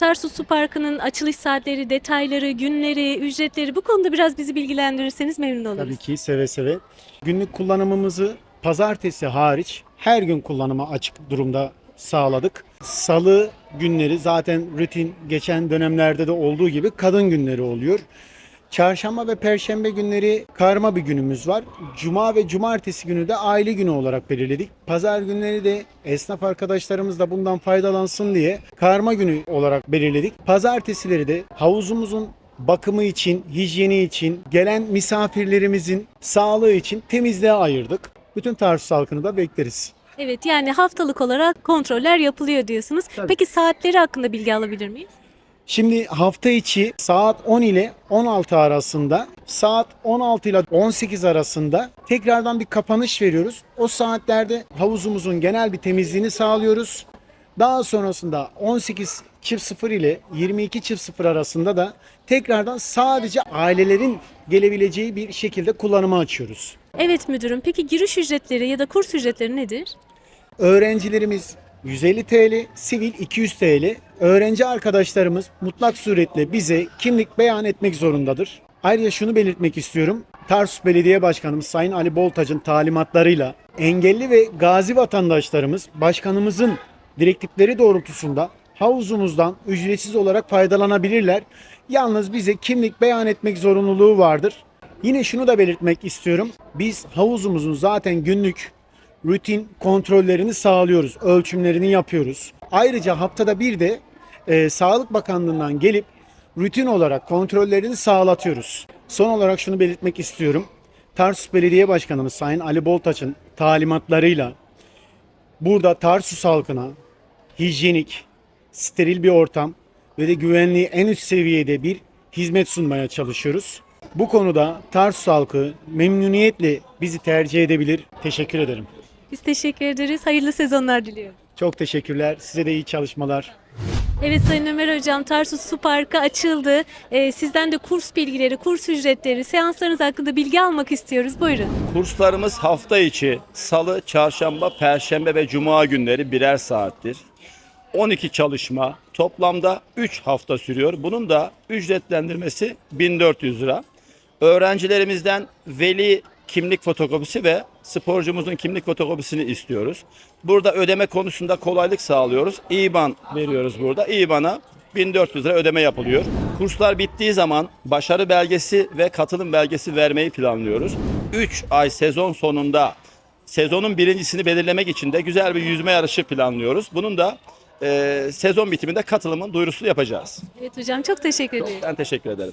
Tarsus Su Parkı'nın açılış saatleri, detayları, günleri, ücretleri bu konuda biraz bizi bilgilendirirseniz memnun oluruz. Tabii ki seve seve. Günlük kullanımımızı pazartesi hariç her gün kullanıma açık durumda sağladık. Salı günleri zaten rutin geçen dönemlerde de olduğu gibi kadın günleri oluyor. Çarşamba ve perşembe günleri karma bir günümüz var. Cuma ve cumartesi günü de aile günü olarak belirledik. Pazar günleri de esnaf arkadaşlarımız da bundan faydalansın diye karma günü olarak belirledik. Pazartesileri de havuzumuzun bakımı için, hijyeni için, gelen misafirlerimizin sağlığı için temizliğe ayırdık. Bütün Tarsus halkını da bekleriz. Evet yani haftalık olarak kontroller yapılıyor diyorsunuz. Tabii. Peki saatleri hakkında bilgi alabilir miyiz? Şimdi hafta içi saat 10 ile 16 arasında, saat 16 ile 18 arasında tekrardan bir kapanış veriyoruz. O saatlerde havuzumuzun genel bir temizliğini sağlıyoruz. Daha sonrasında 18.00 ile 22.00 arasında da tekrardan sadece ailelerin gelebileceği bir şekilde kullanıma açıyoruz. Evet müdürüm. Peki giriş ücretleri ya da kurs ücretleri nedir? Öğrencilerimiz 150 TL, sivil 200 TL. Öğrenci arkadaşlarımız mutlak suretle bize kimlik beyan etmek zorundadır. Ayrıca şunu belirtmek istiyorum. Tarsus Belediye Başkanımız Sayın Ali Boltaç'ın talimatlarıyla engelli ve gazi vatandaşlarımız başkanımızın direktifleri doğrultusunda havuzumuzdan ücretsiz olarak faydalanabilirler. Yalnız bize kimlik beyan etmek zorunluluğu vardır. Yine şunu da belirtmek istiyorum. Biz havuzumuzun zaten günlük rutin kontrollerini sağlıyoruz, ölçümlerini yapıyoruz. Ayrıca haftada bir de e, Sağlık Bakanlığı'ndan gelip rutin olarak kontrollerini sağlatıyoruz. Son olarak şunu belirtmek istiyorum. Tarsus Belediye Başkanımız Sayın Ali Boltaç'ın talimatlarıyla burada Tarsus halkına hijyenik, steril bir ortam ve de güvenliği en üst seviyede bir hizmet sunmaya çalışıyoruz. Bu konuda Tarsus halkı memnuniyetle bizi tercih edebilir. Teşekkür ederim. Biz teşekkür ederiz. Hayırlı sezonlar diliyorum. Çok teşekkürler. Size de iyi çalışmalar. Evet Sayın Ömer Hocam Tarsus Su Parkı açıldı. Ee, sizden de kurs bilgileri, kurs ücretleri, seanslarınız hakkında bilgi almak istiyoruz. Buyurun. Kurslarımız hafta içi salı, çarşamba, perşembe ve cuma günleri birer saattir. 12 çalışma toplamda 3 hafta sürüyor. Bunun da ücretlendirmesi 1400 lira. Öğrencilerimizden veli kimlik fotokopisi ve sporcumuzun kimlik fotokopisini istiyoruz. Burada ödeme konusunda kolaylık sağlıyoruz. İban veriyoruz burada. İban'a 1400 lira ödeme yapılıyor. Kurslar bittiği zaman başarı belgesi ve katılım belgesi vermeyi planlıyoruz. 3 ay sezon sonunda sezonun birincisini belirlemek için de güzel bir yüzme yarışı planlıyoruz. Bunun da e, sezon bitiminde katılımın duyurusunu yapacağız. Evet hocam çok teşekkür ederim. Ben teşekkür ederim.